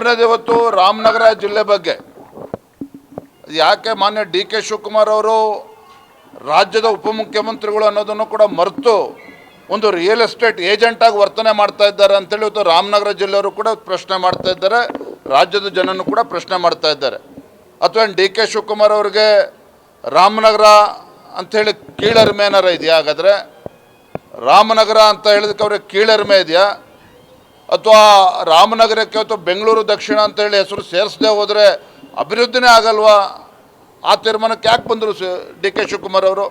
ಮೂರನೇದು ಇವತ್ತು ರಾಮನಗರ ಜಿಲ್ಲೆ ಬಗ್ಗೆ. ಯಾಕೆ ಮಾನ್ಯ ಡಿ ಕೆ ಶಿವಕುಮಾರ್ ಅವರು ರಾಜ್ಯದ ಉಪಮುಖ್ಯಮಂತ್ರಿಗಳು ಅನ್ನೋದನ್ನು ಕೂಡ ಮರೆತು ಒಂದು ರಿಯಲ್ ಎಸ್ಟೇಟ್ ಏಜೆಂಟಾಗಿ ವರ್ತನೆ ಮಾಡ್ತಾ ಇದ್ದಾರೆ ಅಂತೇಳಿ ಇವತ್ತು ರಾಮನಗರ ಜಿಲ್ಲೆಯವರು ಕೂಡ ಪ್ರಶ್ನೆ ಮಾಡ್ತಾ ಇದ್ದಾರೆ, ರಾಜ್ಯದ ಜನನು ಕೂಡ ಪ್ರಶ್ನೆ ಮಾಡ್ತಾ ಇದ್ದಾರೆ. ಅಥವಾ ಡಿ ಕೆ ಶಿವಕುಮಾರ್ ಅವ್ರಿಗೆ ರಾಮನಗರ ಅಂಥೇಳಿ ಕೀಳರಿಮೆ ಏನಾರ ಇದೆಯಾ ಹಾಗಾದರೆ? ರಾಮನಗರ ಅಂತ ಹೇಳಿದಕ್ಕೆ ಅವ್ರಿಗೆ ಕೀಳರಿಮೆ ಇದೆಯಾ? ಅಥವಾ ರಾಮನಗರಕ್ಕೆ ಅಥವಾ ಬೆಂಗಳೂರು ದಕ್ಷಿಣ ಅಂತೇಳಿ ಹೆಸರು ಸೇರಿಸದೆ ಹೋದರೆ ಅಭಿವೃದ್ಧಿನೇ ಆಗಲ್ವಾ? ಆ ತೀರ್ಮಾನಕ್ಕೆ ಯಾಕೆ ಬಂದರು ಡಿ ಕೆ ಶಿವಕುಮಾರ್ ಅವರು?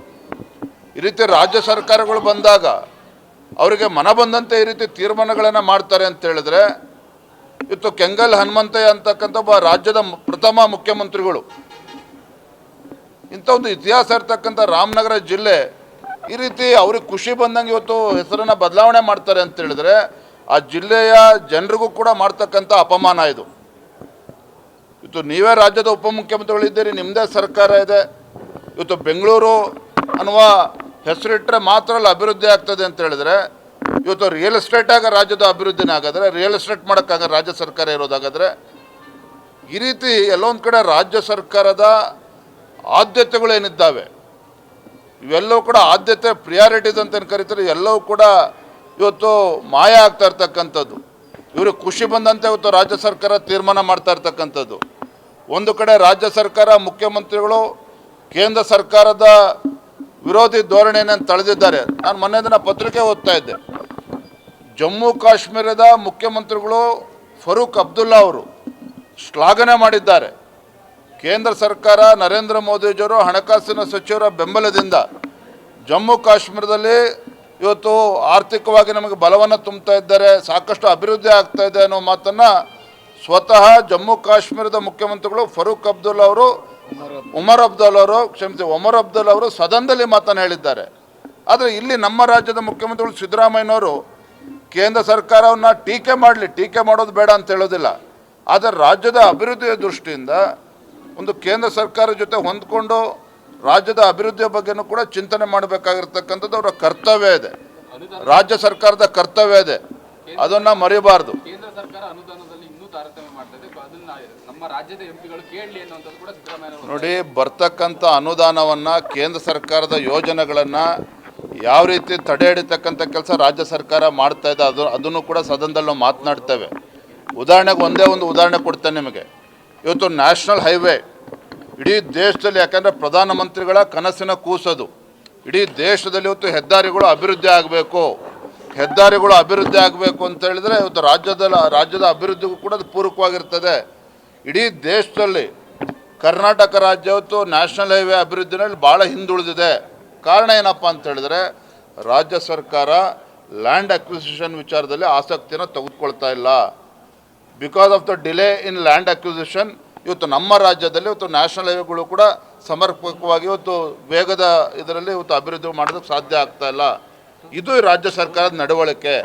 ಈ ರೀತಿ ರಾಜ್ಯ ಸರ್ಕಾರಗಳು ಬಂದಾಗ ಅವರಿಗೆ ಮನ ಬಂದಂತೆ ಈ ರೀತಿ ತೀರ್ಮಾನಗಳನ್ನು ಮಾಡ್ತಾರೆ ಅಂತ ಹೇಳಿದ್ರೆ ಇವತ್ತು ಕೆಂಗಲ್ ಹನುಮಂತಯ್ಯ ಅಂತಕ್ಕಂಥ ಒಬ್ಬ ರಾಜ್ಯದ ಪ್ರಥಮ ಮುಖ್ಯಮಂತ್ರಿಗಳು. ಇಂಥ ಒಂದು ಇತಿಹಾಸ ಇರ್ತಕ್ಕಂಥ ರಾಮನಗರ ಜಿಲ್ಲೆ ಈ ರೀತಿ ಅವ್ರಿಗೆ ಖುಷಿ ಬಂದಂಗೆ ಇವತ್ತು ಹೆಸರನ್ನು ಬದಲಾವಣೆ ಮಾಡ್ತಾರೆ ಅಂತ ಹೇಳಿದ್ರೆ ಆ ಜಿಲ್ಲೆಯ ಜನರಿಗೂ ಕೂಡ ಮಾಡ್ತಕ್ಕಂಥ ಅಪಮಾನ ಇದು. ಇವತ್ತು ನೀವೇ ರಾಜ್ಯದ ಉಪಮುಖ್ಯಮಂತ್ರಿಗಳಿದ್ದೀರಿ ನಿಮ್ಮದೇ ಸರ್ಕಾರ ಇದೆ. ಇವತ್ತು ಬೆಂಗಳೂರು ಅನ್ನುವ ಹೆಸರಿಟ್ಟರೆ ಮಾತ್ರ ಅಲ್ಲಿ ಅಭಿವೃದ್ಧಿ ಆಗ್ತದೆ ಅಂತ ಹೇಳಿದ್ರೆ, ಇವತ್ತು ರಿಯಲ್ ಎಸ್ಟೇಟಾಗ ರಾಜ್ಯದ ಅಭಿವೃದ್ಧಿನೇ ಆಗಾದ್ರೆ ರಿಯಲ್ ಎಸ್ಟೇಟ್ ಮಾಡೋಕ್ಕಾಗ ರಾಜ್ಯ ಸರ್ಕಾರ ಇರೋದಾಗಾದರೆ ಈ ರೀತಿ ಎಲ್ಲೊಂದು ಕಡೆ ರಾಜ್ಯ ಸರ್ಕಾರದ ಆದ್ಯತೆಗಳು ಏನಿದ್ದಾವೆ ಇವೆಲ್ಲವೂ ಕೂಡ ಆದ್ಯತೆ ಪ್ರಿಯಾರಿಟೀಸ್ ಅಂತ ಕರಿತಾರೆ, ಎಲ್ಲವೂ ಕೂಡ ಇವತ್ತು ಮಾಯ ಆಗ್ತಾ ಇರ್ತಕ್ಕಂಥದ್ದು. ಇವರು ಖುಷಿ ಬಂದಂತೆ ಇವತ್ತು ರಾಜ್ಯ ಸರ್ಕಾರ ತೀರ್ಮಾನ ಮಾಡ್ತಾ ಇರ್ತಕ್ಕಂಥದ್ದು. ಒಂದು ಕಡೆ ರಾಜ್ಯ ಸರ್ಕಾರ, ಮುಖ್ಯಮಂತ್ರಿಗಳು ಕೇಂದ್ರ ಸರ್ಕಾರದ ವಿರೋಧಿ ಧೋರಣೆಯನ್ನು ತಳೆದಿದ್ದಾರೆ. ನಾನು ಮೊನ್ನೆ ದಿನ ಪತ್ರಿಕೆ ಓದ್ತಾ ಇದ್ದೆ. ಜಮ್ಮು ಕಾಶ್ಮೀರದ ಮುಖ್ಯಮಂತ್ರಿಗಳು ಫರೂಕ್ ಅಬ್ದುಲ್ಲಾ ಅವರು ಶ್ಲಾಘನೆ ಮಾಡಿದ್ದಾರೆ. ಕೇಂದ್ರ ಸರ್ಕಾರ ನರೇಂದ್ರ ಮೋದಿಜಿಯವರು ಹಣಕಾಸಿನ ಸಚಿವರ ಬೆಂಬಲದಿಂದ ಜಮ್ಮು ಕಾಶ್ಮೀರದಲ್ಲಿ ಇವತ್ತು ಆರ್ಥಿಕವಾಗಿ ನಮಗೆ ಬಲವನ್ನು ತುಂಬ್ತಾ ಇದ್ದಾರೆ, ಸಾಕಷ್ಟು ಅಭಿವೃದ್ಧಿ ಆಗ್ತಾ ಇದೆ ಅನ್ನೋ ಮಾತನ್ನು ಸ್ವತಃ ಜಮ್ಮು ಕಾಶ್ಮೀರದ ಮುಖ್ಯಮಂತ್ರಿಗಳು ಫರೂಕ್ ಅಬ್ದುಲ್ ಅವರು, ಉಮರ್ ಅಬ್ದುಲ್ ಅವರು, ಕ್ಷಮಿಸಿ ಒಮರ್ ಅಬ್ದುಲ್ ಅವರು ಸದನದಲ್ಲಿ ಮಾತನ್ನು ಹೇಳಿದ್ದಾರೆ. ಆದರೆ ಇಲ್ಲಿ ನಮ್ಮ ರಾಜ್ಯದ ಮುಖ್ಯಮಂತ್ರಿಗಳು ಸಿದ್ದರಾಮಯ್ಯನವರು ಕೇಂದ್ರ ಸರ್ಕಾರವನ್ನು ಟೀಕೆ ಮಾಡಲಿ, ಟೀಕೆ ಮಾಡೋದು ಬೇಡ ಅಂತ ಹೇಳೋದಿಲ್ಲ. ಆದರೆ ರಾಜ್ಯದ ಅಭಿವೃದ್ಧಿಯ ದೃಷ್ಟಿಯಿಂದ ಒಂದು ಕೇಂದ್ರ ಸರ್ಕಾರ ಜೊತೆ ಹೊಂದ್ಕೊಂಡು ರಾಜ್ಯದ ಅಭಿವೃದ್ಧಿಯ ಬಗ್ಗೆನೂ ಕೂಡ ಚಿಂತನೆ ಮಾಡಬೇಕಾಗಿರ್ತಕ್ಕಂಥದ್ದು ಅವರ ಕರ್ತವ್ಯ ಇದೆ. ರಾಜ್ಯ ಸರ್ಕಾರದ ಕರ್ತವ್ಯ ಇದೆ. ಅದನ್ನ ಮರಿಬಾರ್ದು. ಕೇಂದ್ರ ಸರ್ಕಾರ ಅನುದಾನದಲ್ಲಿ ಇನ್ನೂ ತಾರತಮ್ಯ ಮಾಡ್ತಾ ಅದನ್ನ ನಮ್ಮ ರಾಜ್ಯದ ಎಂಪಿಗಳು ಕೇಳಲಿ ಅನ್ನುವಂಥದ್ದು ಕೂಡ ಸಿದ್ದರಾಮಯ್ಯ ನೋಡಿ ಬರ್ತಕ್ಕಂಥ ಅನುದಾನವನ್ನು ಕೇಂದ್ರ ಸರ್ಕಾರದ ಯೋಜನೆಗಳನ್ನು ಯಾವ ರೀತಿ ತಡೆ ಹಿಡಿತಕ್ಕಂಥ ಕೆಲಸ ರಾಜ್ಯ ಸರ್ಕಾರ ಮಾಡ್ತಾ ಇದೆ ಅದು ಅದನ್ನು ಕೂಡ ಸದನದಲ್ಲಿ ನಾವು ಮಾತನಾಡ್ತೇವೆ. ಉದಾಹರಣೆಗೆ ಒಂದೇ ಒಂದು ಉದಾಹರಣೆ ಕೊಡ್ತೇನೆ ನಿಮಗೆ. ಇವತ್ತು ನ್ಯಾಷನಲ್ ಹೈವೇ ಇಡೀ ದೇಶದಲ್ಲಿ ಯಾಕಂದರೆ ಪ್ರಧಾನಮಂತ್ರಿಗಳ ಕನಸಿನ ಕೂಸದು. ಇಡೀ ದೇಶದಲ್ಲಿ ಇವತ್ತು ಹೆದ್ದಾರಿಗಳು ಅಭಿವೃದ್ಧಿ ಆಗಬೇಕು. ಹೆದ್ದಾರಿಗಳು ಅಭಿವೃದ್ಧಿ ಆಗಬೇಕು ಅಂತ ಹೇಳಿದ್ರೆ ಇವತ್ತು ರಾಜ್ಯದ ರಾಜ್ಯದ ಅಭಿವೃದ್ಧಿಗೂ ಕೂಡ ಅದು ಪೂರಕವಾಗಿರ್ತದೆ. ಇಡೀ ದೇಶದಲ್ಲಿ ಕರ್ನಾಟಕ ರಾಜ್ಯ ಇವತ್ತು ನ್ಯಾಷನಲ್ ಹೈವೇ ಅಭಿವೃದ್ಧಿನಲ್ಲಿ ಭಾಳ ಹಿಂದುಳಿದಿದೆ. ಕಾರಣ ಏನಪ್ಪ ಅಂತ ಹೇಳಿದ್ರೆ ರಾಜ್ಯ ಸರ್ಕಾರ ಲ್ಯಾಂಡ್ ಅಕ್ವಿಸಿಷನ್ ವಿಚಾರದಲ್ಲಿ ಆಸಕ್ತಿಯನ್ನು ತೆಗೆದುಕೊಳ್ತಾ ಇಲ್ಲ. Because of the delay in land acquisition ಇವತ್ತು ನಮ್ಮ ರಾಜ್ಯದಲ್ಲಿ ಇವತ್ತು ನ್ಯಾಷನಲ್ ಹೈವೇಗಳು ಕೂಡ ಸಮರ್ಪಕವಾಗಿ ಇವತ್ತು ವೇಗದ ಇದರಲ್ಲಿ ಇವತ್ತು ಅಭಿವೃದ್ಧಿ ಮಾಡೋದಕ್ಕೆ ಸಾಧ್ಯ ಆಗ್ತಾ ಇಲ್ಲ. ಇದು ರಾಜ್ಯ ಸರ್ಕಾರದ ನಡವಳಿಕೆ.